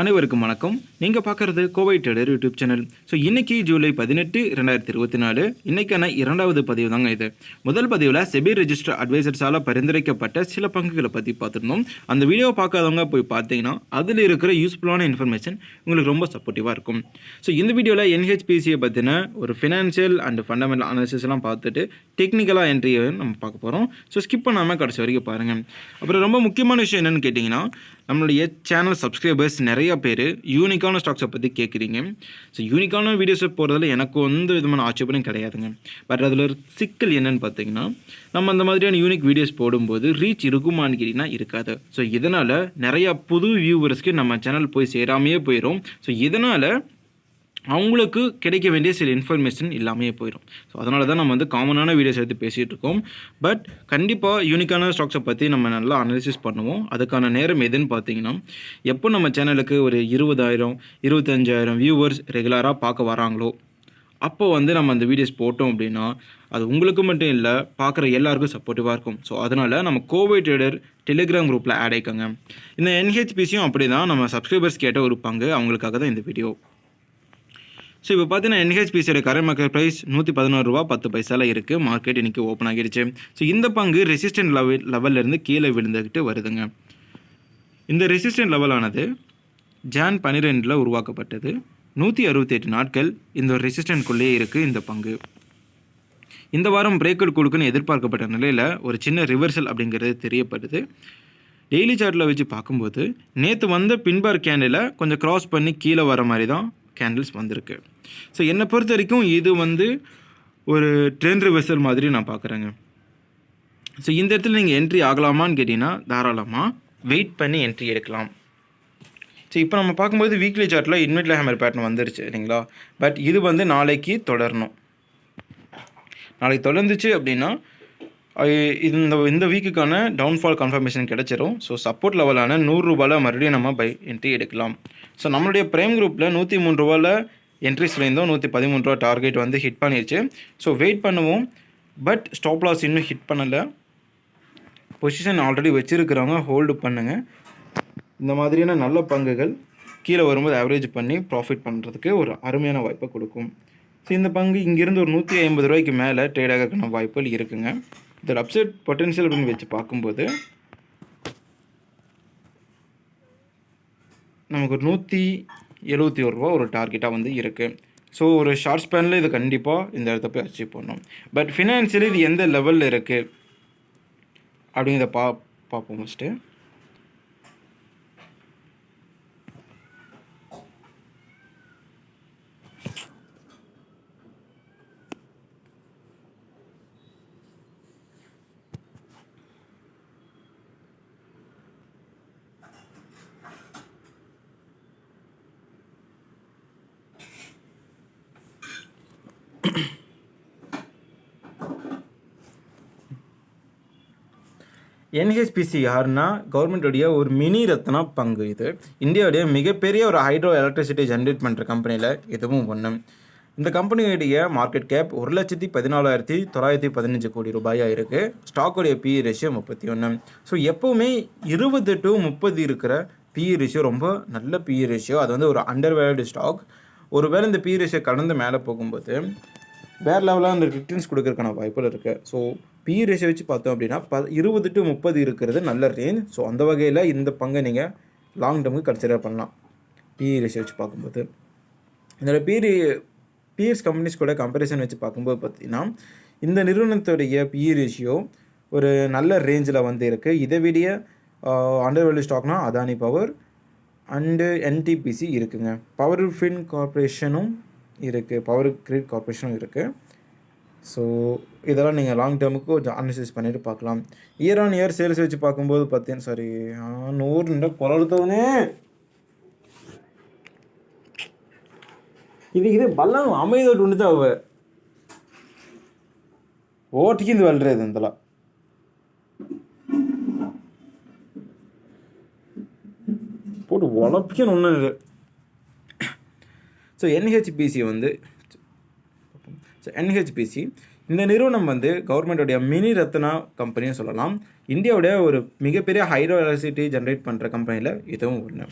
அனைவருக்கும் வணக்கம். நீங்கள் பார்க்குறது Kovai trader YouTube channel. So இன்றைக்கி ஜூலை பதினெட்டு ரெண்டாயிரத்தி இருபத்தி நாலு இன்றைக்கான இரண்டாவது பதிவு தாங்க இது. முதல் பதிவில் செபி ரெஜிஸ்டர் அட்வைசர்ஸால் பரிந்துரைக்கப்பட்ட சில பங்குகளை பற்றி பார்த்துருந்தோம். அந்த வீடியோவை பார்க்காதவங்க போய் பார்த்தீங்கன்னா அதில் இருக்கிற யூஸ்ஃபுல்லான இன்ஃபர்மேஷன் உங்களுக்கு ரொம்ப சப்போர்ட்டிவாக இருக்கும். ஸோ இந்த வீடியோவில் என்ஹெச்பிசியை பற்றின ஒரு ஃபினான்ஷியல் அண்ட் ஃபண்டமெண்டல் அனாலிசிஸ்லாம் பார்த்துட்டு டெக்னிக்கலாக என்ட்ரியை நம்ம பார்க்க போகிறோம் ஸோ ஸ்கிப் பண்ணாமல் கடைசி வரைக்கும் பாருங்கள் அப்புறம் ரொம்ப முக்கியமான விஷயம் என்னென்னு கேட்டிங்கன்னா நம்மளுடைய சேனல் சப்ஸ்கிரைபர்ஸ் நிறைய பேர் யூனிக்கான ஸ்டாக்ஸை பற்றி கேட்குறீங்க ஸோ யூனிக்கான வீடியோஸை போகிறதுல எனக்கு எந்த விதமான ஆட்சேபனும் கிடையாதுங்க. பட் அதில் ஒரு சிக்கல் என்னன்னு பார்த்தீங்கன்னா நம்ம அந்த மாதிரியான யூனிக் வீடியோஸ் போடும்போது ரீச் இருக்குமான்னு கேட்டிங்கன்னா இருக்காது. ஸோ இதனால் நிறையா புது வியூவர்ஸ்க்கு நம்ம சேனல் போய் சேராமையே போயிடும் ஸோ இதனால் அவங்களுக்கு கிடைக்க வேண்டிய சில இன்ஃபர்மேஷன் இல்லாமையே போயிடும். ஸோ அதனால தான் நம்ம வந்து காமனான வீடியோஸ் எடுத்து பேசிகிட்டு இருக்கோம். பட் கண்டிப்பாக யூனிக்கான ஸ்டாக்ஸை பற்றி நம்ம நல்லா அனாலிசிஸ் பண்ணுவோம். அதுக்கான நேரம் எதுன்னு பார்த்தீங்கன்னா எப்போ நம்ம சேனலுக்கு ஒரு இருபதாயிரம் இருபத்தஞ்சாயிரம் வியூவர்ஸ் ரெகுலராக பார்க்க வராங்களோ அப்போ வந்து நம்ம அந்த வீடியோஸ் போட்டோம் அப்படின்னா அது உங்களுக்கு மட்டும் இல்லை பார்க்குற எல்லாருக்கும் சப்போர்ட்டிவாக இருக்கும். ஸோ அதனால் நம்ம கோவை ட்ரேடர் டெலிகிராம் குரூப்பில் ஆட் ஆயிக்கோங்க. இந்த என்ஹெச்பிசியும் அப்படி தான் நம்ம சப்ஸ்கிரைபர்ஸ் கேட்ட ஒரு பங்கு. அவங்களுக்காக தான் இந்த வீடியோ ஸோ இப்போ பார்த்தீங்கன்னா என்ஹெச்பிசியோட கரண்ட் மார்க்கெட் ப்ரைஸ் நூற்றி பதினோரு ரூபா பத்து பைசால இருக்குது மார்க்கெட் இன்றைக்கி ஓப்பன் ஆகிடுச்சு ஸோ இந்த பங்கு ரெசிஸ்டன்ட் லெவல் லெவல்லேருந்து கீழே விழுந்துக்கிட்டு வருதுங்க. இந்த ரெசிஸ்டன்ட் லெவலானது ஜான் பன்னிரெண்டில் உருவாக்கப்பட்டது. நூற்றி அறுபத்தெட்டு நாட்கள் இந்த ரெசிஸ்டன்ட்குள்ளேயே இருக்குது இந்த பங்கு. இந்த வாரம் பிரேக்கர் கொடுக்குன்னு எதிர்பார்க்கப்பட்ட நிலையில் ஒரு சின்ன ரிவர்சல் அப்படிங்கிறது தெரியப்படுது. டெய்லி சார்ட்டில் வச்சு பார்க்கும்போது நேற்று வந்த பின்பார் கேண்டில் கொஞ்சம் க்ராஸ் பண்ணி கீழே வர மாதிரி தான் கேண்டில்ஸ் வந்திருக்கு. ஸோ என்னை பொறுத்த வரைக்கும் இது வந்து ஒரு ட்ரெண்ட் ரிவர்சல் மாதிரி நான் பார்க்குறேங்க. ஸோ இந்த இடத்துல நீங்கள் என்ட்ரி ஆகலாமான்னு கேட்டிங்கன்னா தாராளமாக வெயிட் பண்ணி என்ட்ரி எடுக்கலாம். ஸோ இப்போ நம்ம பார்க்கும்போது வீக்லி சார்ட்டில் இன்வெர்ட்ல ஹேமர் பேட்டர்ன் வந்துருச்சு சரிங்களா பட் இது வந்து நாளைக்கு தொடரணும். நாளைக்கு தொடர்ந்துச்சு அப்படின்னா இந்த இந்த வீக்குக்கான டவுன்ஃபால் கன்ஃபர்மேஷன் கிடச்சிரும். ஸோ சப்போர்ட் லெவலான நூறுரூபாவில் மறுபடியும் நம்ம பை என்ட்ரி எடுக்கலாம். ஸோ நம்மளுடைய ப்ரைம் குரூப்பில் நூற்றி மூணு ரூபாவில் என்ட்ரி சொல்லியிருந்தோம். நூற்றி பதிமூணு ரூபா டார்கெட் வந்து ஹிட் பண்ணிடுச்சு ஸோ வெயிட் பண்ணுவோம். பட் ஸ்டாப் லாஸ் இன்னும் ஹிட் பண்ணலை. பொசிஷன் ஆல்ரெடி வச்சுருக்கிறவங்க ஹோல்டு பண்ணுங்கள் இந்த மாதிரியான நல்ல பங்குகள் கீழே வரும்போது ஆவரேஜ் பண்ணி ப்ராஃபிட் பண்ணுறதுக்கு ஒரு அருமையான வாய்ப்பை கொடுக்கும். ஸோ இந்த பங்கு இங்கேருந்து ஒரு நூற்றி ஐம்பது ரூபாய்க்கு மேலே ட்ரேட் ஆகிறதுக்கான வாய்ப்புகள் இருக்குங்க. இதோட அப்செட் பொட்டென்ஷியல் அப்படின்னு வச்சு பார்க்கும்போது நமக்கு ஒரு நூற்றி எழுபத்தி ஒரு ரூபா ஒரு டார்கெட்டாக வந்து இருக்குது ஸோ ஒரு ஷார்ட் ஸ்பேனில் இது கண்டிப்பாக இந்த இடத்த போய் அச்சீவ் பண்ணணும். பட் ஃபினான்ஷியலி இது எந்த லெவலில் இருக்குது அப்படிங்கிறத பா பார்ப்போம் ஃபஸ்ட்டு என்ஹெச்பிசி யாருன்னா கவர்மெண்ட்டுடைய ஒரு மினி ரத்னா பங்கு இது. இந்தியாவுடைய மிகப்பெரிய ஒரு ஹைட்ரோ எலக்ட்ரிசிட்டி ஜென்ரேட் பண்ணுற கம்பெனியில் இதுவும் ஒன்று இந்த கம்பெனியுடைய மார்க்கெட் கேப் ஒரு லட்சத்தி பதினாலாயிரத்தி தொள்ளாயிரத்தி பதினஞ்சு கோடி ரூபாயாக இருக்குது ஸ்டாக்குடைய பி ரேஷியோ முப்பத்தி ஒன்று ஸோ எப்போவுமே இருபது டு முப்பது இருக்கிற பி ரேஷியோ ரொம்ப நல்ல பி ரேஷியோ அது வந்து ஒரு அண்டர் வேல்டு ஸ்டாக் ஒருவேளை இந்த பி ரேஷியோ கடந்து மேலே போகும்போது வேறு லெவலாக அந்த ரிட்டர்ன்ஸ் கொடுக்கறதுக்கான வாய்ப்புகள் இருக்குது ஸோ பி ரேஷியோ வச்சு பார்த்தோம் அப்படின்னா ப இருபது டு முப்பது இருக்கிறது நல்ல ரேஞ்ச் ஸோ அந்த வகையில் இந்த பங்கை நீங்கள் லாங் டேர்முக்கு கன்சிடர் பண்ணலாம். பி ரேஷியோ வச்சு பார்க்கும்போது. இதோட பி பிஎஸ் கம்பெனிஸ் கூட கம்பேரிசன் வச்சு பார்க்கும்போது பார்த்தீங்கன்னா இந்த நிறுவனத்துடைய பி ரேஷியோ ஒரு நல்ல ரேஞ்சில் வந்து இருக்குது இதை விட அண்டர் வேல்யூ ஸ்டாக்னா அதானி பவர் அண்டு என்டிபிசி இருக்குங்க. பவர் ஃபின் கார்பரேஷனும் இருக்குது பவர் கிரிட் கார்பரேஷனும் இருக்குது ஸோ இதெல்லாம் நீங்கள் லாங் டேர்முக்கு கொஞ்சம் அனாலிசிஸ் பண்ணிவிட்டு பார்க்கலாம். இயர் ஆன் இயர் சேல்ஸ் வச்சு பார்க்கும்போது பார்த்தீங்கன்னா சாரி நூறு கொலத்தவனே இது இது பல்லம் அமைதோட்டு ஒன்று தான் அவ? ஓட்டிக்கு இது வல்றது இதெல்லாம். போட்டு உழப்பிக்கணும் ஒன்றும் இல்லை ஸோ என்ஹெச்பிசி வந்து ஸோ என்ஹெச்பிசி இந்த நிறுவனம் வந்து கவர்மெண்ட்டோடைய மினி ரத்னா கம்பெனின்னு சொல்லலாம். இந்தியாவுடைய ஒரு மிகப்பெரிய ஹைட்ரோ எலக்ட்ரிசிட்டி ஜென்ரேட் பண்ணுற கம்பெனியில் இதுவும் ஒன்று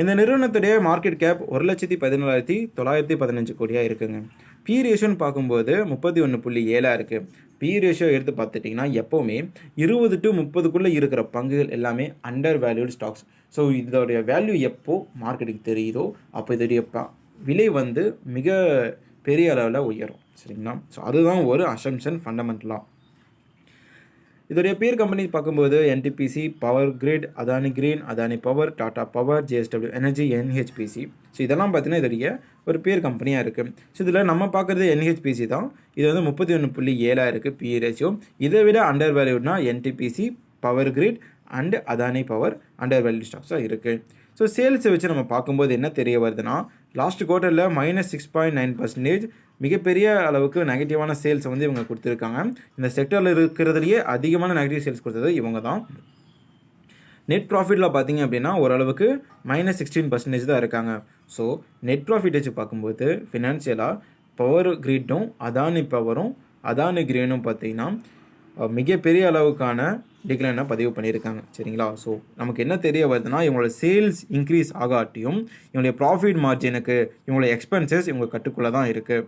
இந்த நிறுவனத்துடைய மார்க்கெட் கேப் ஒரு லட்சத்தி பதினேழாயிரத்தி தொள்ளாயிரத்தி பதினஞ்சு கோடியாக இருக்குங்க. பி ரேஷியோன்னு பார்க்கும்போது முப்பத்தி ஒன்று புள்ளி ஏழாக இருக்குது பி ரேஷியோ எடுத்து பார்த்துட்டிங்கன்னா எப்போவுமே இருபது டு முப்பதுக்குள்ளே இருக்கிற பங்குகள் எல்லாமே அண்டர் வேல்யூடு ஸ்டாக்ஸ் ஸோ இதோடைய வேல்யூ எப்போ மார்க்கெட்டுக்கு தெரியுதோ அப்போ இதோடைய விலை வந்து மிக பெரிய அளவில் உயரும் சரிங்களா? ஸோ அதுதான் ஒரு அசம்ஷன் ஃபண்டமெண்டலாக இதோடைய பேர் கம்பெனி பார்க்கும்போது NTPC power grid Adani green Adani power Tata power JSW energy NHPC so இதெல்லாம் பார்த்தீங்கன்னா இதோடைய ஒரு பேர் கம்பெனியாக இருக்குது ஸோ இதில் நம்ம பார்க்குறது என்ஹெச்பிசி தான். இது வந்து முப்பத்தி ஒன்று புள்ளி ஏழாக இருக்குது பிஇ ரேஷியோ இதை விட under வேல்யூட்னா NTPC power grid and Adani power under value ஸ்டாக்ஸாக இருக்குது ஸோ சேல்ஸை வச்சு நம்ம பார்க்கும்போது என்ன தெரிய வருதுன்னா last குவார்ட்டரில் minus six point nine percentage மிகப்பெரிய அளவுக்கு நெகட்டிவான சேல்ஸை வந்து இவங்க கொடுத்துருக்காங்க. இந்த செக்டரில் இருக்கிறதுலையே அதிகமான நெகட்டிவ் சேல்ஸ் கொடுத்தது இவங்க தான் நெட் ப்ராஃபிட்டில் பார்த்தீங்க அப்படின்னா ஓரளவுக்கு மைனஸ் சிக்ஸ்டீன் பர்சன்டேஜ் தான் இருக்காங்க. ஸோ நெட் ப்ராஃபிட் வச்சு பார்க்கும்போது ஃபினான்ஷியலாக பவர் கிரிட்டும் அதானி பவரும் அதானி கிரீனும் பார்த்தீங்கன்னா மிகப்பெரிய அளவுக்கான டிக்ளைனை பதிவு பண்ணியிருக்காங்க. சரிங்களா? ஸோ நமக்கு என்ன தெரிய வருதுன்னா இவங்களோட சேல்ஸ் இன்க்ரீஸ் ஆகாட்டியும் இவங்களுடைய ப்ராஃபிட் மார்ஜினுக்கு இவங்களுடைய எக்ஸ்பென்சஸ் இவங்க கட்டுக்குள்ளே தான் இருக்குது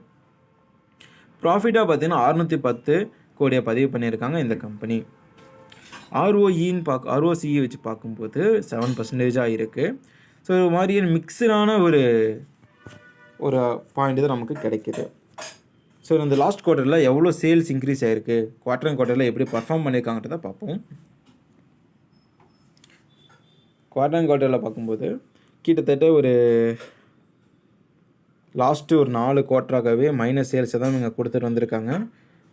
ப்ராஃபிட்டாக பார்த்தீங்கன்னா அறுநூற்றி பத்து கோடியை பதிவு பண்ணியிருக்காங்க இந்த கம்பெனி ஆர்ஓஇன்னு பார்க்க ஆர்ஓசிஇ வச்சு பார்க்கும்போது செவன் பர்சன்டேஜாக இருக்குது ஸோ ஒரு மாதிரியான மிக்சடான ஒரு ஒரு பாயிண்ட் தான் நமக்கு கிடைக்கிது. ஸோ இந்த லாஸ்ட் குவார்ட்டரில் எவ்வளோ சேல்ஸ் இன்க்ரீஸ் ஆகிருக்கு குவார்டர் அண்ட் குவார்ட்டரில் எப்படி பர்ஃபார்ம் பண்ணியிருக்காங்கன்றதை பார்ப்போம். குவார்டர் அண்ட் குவார்ட்டரில் பார்க்கும்போது கிட்டத்தட்ட ஒரு லாஸ்ட்டு ஒரு நாலு குவார்ட்டராகவே மைனஸ் சேல்ஸை தான் இவங்க கொடுத்துட்டு வந்திருக்காங்க.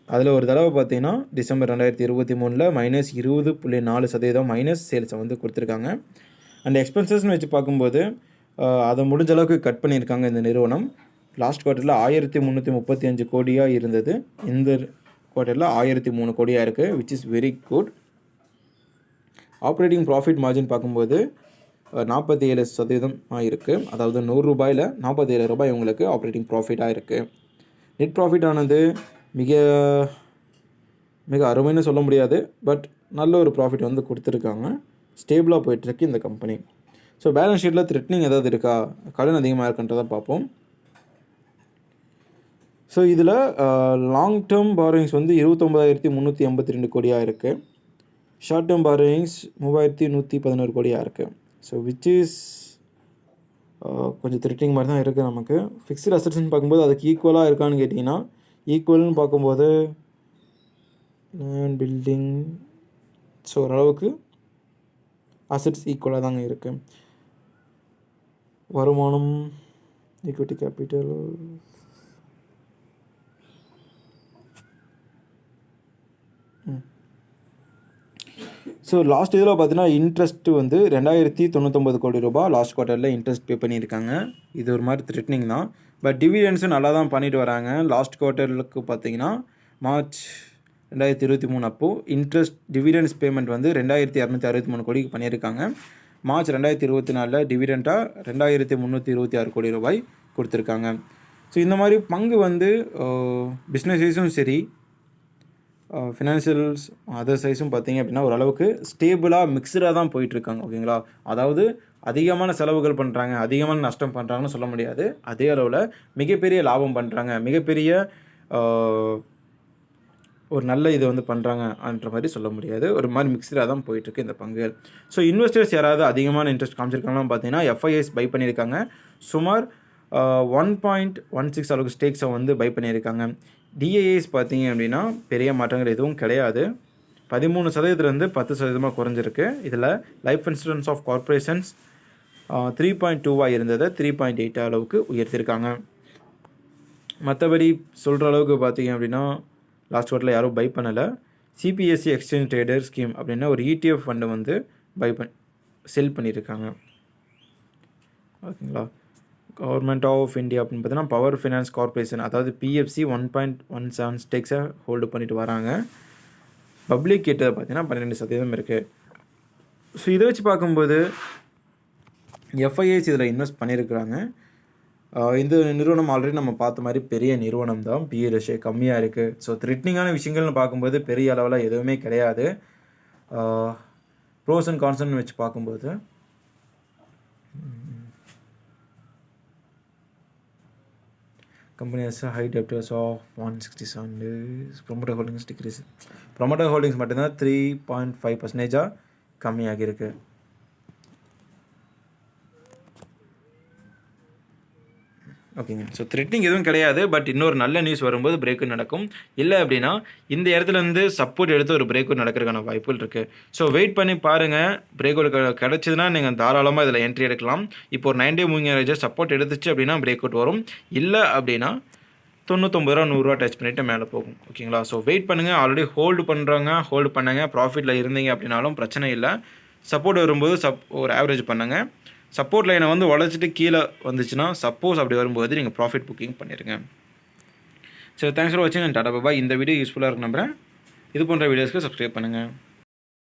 அதில் ஒரு தடவை பார்த்தீங்கன்னா டிசம்பர் ரெண்டாயிரத்தி இருபத்தி மூணில் மைனஸ் இருபது புள்ளி நாலு சதவீதம் மைனஸ் சேல்ஸை வந்து கொடுத்துருக்காங்க. அண்ட் எக்ஸ்பென்சஸ்னு வச்சு பார்க்கும்போது அதை முடிஞ்ச அளவுக்கு கட் பண்ணியிருக்காங்க இந்த நிறுவனம். லாஸ்ட் குவார்ட்டரில் ஆயிரத்தி முந்நூற்றி முப்பத்தி அஞ்சு கோடியாக இருந்தது. இந்த குவார்ட்டரில் ஆயிரத்தி மூணு கோடியாக இருக்குது which is very good operating profit margin பார்க்கும்போது நாற்பத்தி ஏழு சதவீதமாக இருக்குது அதாவது நூறு ரூபாயில் நாற்பத்தி ஏழு ரூபாய் உங்களுக்கு ஆப்ரேட்டிங் ப்ராஃபிட்டாக இருக்குது நெட் ப்ராஃபிட் ஆனது மிக மிக அருமைன்னு சொல்ல முடியாது பட் நல்ல ஒரு ப்ராஃபிட் வந்து கொடுத்துருக்காங்க. ஸ்டேபிளாக போயிட்டுருக்கு இந்த கம்பெனி ஸோ பேலன்ஸ் ஷீட்டில் த்ரெட்னிங் ஏதாவது இருக்கா? கடன் அதிகமாக இருக்குன்றதை பார்ப்போம். ஸோ இதில் லாங் டேர்ம் பாரோயிங்ஸ் வந்து இருபத்தொம்பதாயிரத்தி முந்நூற்றி எண்பத்தி ரெண்டு கோடியாக இருக்குது ஷார்ட் டேர்ம் பாரோயிங்ஸ் மூவாயிரத்தி நூற்றி பதினோரு கோடியாக இருக்குது ஸோ விச் இஸ் uh, கொஞ்சம் த்ரெட்டிங் மாதிரி தான் இருக்குது நமக்கு. ஃபிக்ஸ்டு அசட்ஸ்ன்னு பார்க்கும்போது அதுக்கு ஈக்குவலாக இருக்கான்னு கேட்டிங்கன்னா ஈக்குவல்னு பார்க்கும்போது லேண்ட் பில்டிங் ஸோ ஓரளவுக்கு அசட்ஸ் ஈக்குவலாக தாங்க இருக்குது வருமானம் ஈக்விட்டி கேபிட்டல் ஸோ லாஸ்ட் இதில் பார்த்தீங்கன்னா இன்ட்ரெஸ்ட் வந்து ரெண்டாயிரத்தி தொண்ணூத்தொம்பது கோடி ரூபாய் லாஸ்ட் குவார்ட்டரில் இன்ட்ரெஸ்ட் பே பண்ணியிருக்காங்க. இது ஒரு மாதிரி த்ரெட்னிங் தான். பட் டிவிடென்ஸும் நல்லா தான் பண்ணிட்டு வராங்க. லாஸ்ட் குவார்ட்டருக்கு பார்த்தீங்கன்னா மார்ச் ரெண்டாயிரத்தி இருபத்தி மூணு அப்போது இன்ட்ரெஸ்ட் டிவிடென்ஸ் பேமெண்ட் வந்து ரெண்டாயிரத்தி இரநூத்தி அறுபத்தி மூணு கோடிக்கு பண்ணியிருக்காங்க. மார்ச் ரெண்டாயிரத்தி இருபத்தி நாலில் டிவிடெண்ட்டாக ரெண்டாயிரத்தி முந்நூற்றி இருபத்தி ஆறு கோடி ரூபாய் கொடுத்துருக்காங்க. ஸோ இந்த மாதிரி பங்கு வந்து பிஸ்னஸஸும் சரி ஃபினான்ஷியல்ஸ் அதர் சைஸும் பார்த்தீங்க அப்படின்னா ஓரளவுக்கு ஸ்டேபிளாக மிக்சடாக தான் போயிட்டுருக்காங்க ஓகேங்களா? அதாவது அதிகமான செலவுகள் பண்ணுறாங்க அதிகமான நஷ்டம் பண்ணுறாங்கன்னு சொல்ல முடியாது. அதே அளவில் மிகப்பெரிய லாபம் பண்ணுறாங்க மிகப்பெரிய ஒரு நல்ல இது வந்து பண்ணுறாங்கன்ற மாதிரி சொல்ல முடியாது. ஒரு மாதிரி மிக்சடாக தான் போயிட்டுருக்கு இந்த பங்குகள் ஸோ இன்வெஸ்டர்ஸ் யாராவது அதிகமான இன்ட்ரெஸ்ட் காமிச்சிருக்காங்கன்னு பார்த்தீங்கன்னா எஃப்ஐஎஸ் பை பண்ணியிருக்காங்க. சுமார் ஒன் பாயிண்ட் ஒன் சிக்ஸ் அளவுக்கு ஸ்டேக்ஸை வந்து பை பண்ணியிருக்காங்க. டிஏஏஸ் பார்த்தீங்க அப்படின்னா பெரிய மாற்றங்கள் எதுவும் கிடையாது. பதிமூணு சதவீதத்துலேருந்து பத்து சதவீதமாக குறைஞ்சிருக்கு. இதில் life insurance of corporations three point டூவாக இருந்ததை த்ரீ பாயிண்ட் எயிட் அளவுக்கு உயர்த்திருக்காங்க மற்றபடி சொல்கிற அளவுக்கு பார்த்தீங்க அப்படின்னா லாஸ்ட் குவார்ட்டரில் யாரும் பை பண்ணலை. சிபிஎஸ்சி எக்ஸ்சேஞ்ச் ட்ரேடர் ஸ்கீம் அப்படின்னா ஒரு இடிஎஃப் ஃபண்டு வந்து பை பண் செல் பண்ணியிருக்காங்க. ஓகேங்களா கவர்மெண்ட் ஆஃப் இந்தியா அப்படின்னு பார்த்தீங்கன்னா பவர் ஃபினான்ஸ் கார்ப்பரேஷன் அதாவது PFC one point one seven ஸ்டேக்ஸை hold பண்ணிட்டு வராங்க. பப்ளிக் கேட்டதை பார்த்தீங்கன்னா பன்னிரெண்டு சதவீதம் இருக்குது ஸோ இதை வச்சு பார்க்கும்போது எஃப்ஐஎஸ் இதில் இன்வெஸ்ட் பண்ணியிருக்கிறாங்க. இந்த நிறுவனம் ஆல்ரெடி நம்ம பார்த்த மாதிரி பெரிய நிறுவனம் தான். பிஏ ரேஷியோ கம்மியாக இருக்குது ஸோ த்ரெட்னிங்கான விஷயங்கள்னு பார்க்கும்போது பெரிய அளவில் எதுவுமே கிடையாது. ப்ரோஸ் அண்ட் கான்சன் வச்சு பார்க்கும்போது company has a high debtors of 167 days promoter holdings decrease promoter holdings மட்டும்தான் த்ரீ பாயிண்ட் ஃபைவ் பர்சன்டேஜாக கம்மியாகியிருக்கு ஓகேங்க. ஸோ த்ரெட்னிங் எதுவும் கிடையாது பட் இன்னொரு நல்ல நியூஸ் வரும்போது பிரேக் நடக்கும். இல்லை அப்படின்னா இந்த இடத்துல இருந்து சப்போர்ட் எடுத்து ஒரு பிரேக் நடக்கிறதுக்கான வாய்ப்புகள் இருக்குது ஸோ வெயிட் பண்ணி பாருங்கள் பிரேக் கிடச்சிதுன்னா நீங்கள் தாராளமாக இதில் என்ட்ரி எடுக்கலாம். இப்போ ஒரு nine day moving average support எடுத்துச்சு அப்படின்னா பிரேக் அவுட் வரும். இல்லை அப்படின்னா தொண்ணூத்தொம்பது ரூபா நூறுரூவா டச் பண்ணிவிட்டு மேலே போகும். ஓகேங்களா? ஸோ வெயிட் பண்ணுங்கள் ஆல்ரெடி ஹோல்டு பண்ணுறாங்க ஹோல்டு பண்ணுங்க. ப்ராஃபிட்டில் இருந்தீங்க அப்படின்னாலும் பிரச்சனை இல்லை. சப்போர்ட் வரும்போது சப் ஒரு ஆவரேஜ் பண்ணுங்கள் சப்போர்ட் லைனை வந்து உழைச்சிட்டு கீழே வந்துச்சுன்னா சப்போஸ் அப்படி வரும்போது நீங்கள் ப்ராஃபிட் புக்கிங் பண்ணிடுங்க சரி தேங்க்ஸ் ஃபார் வாட்சிங் டாடா பாபா இந்த வீடியோ யூஸ்ஃபுல்லாக இருக்கு நம்புறேன். இது போன்ற வீடியோஸ்க்கு சப்ஸ்கிரைப் பண்ணுங்கள்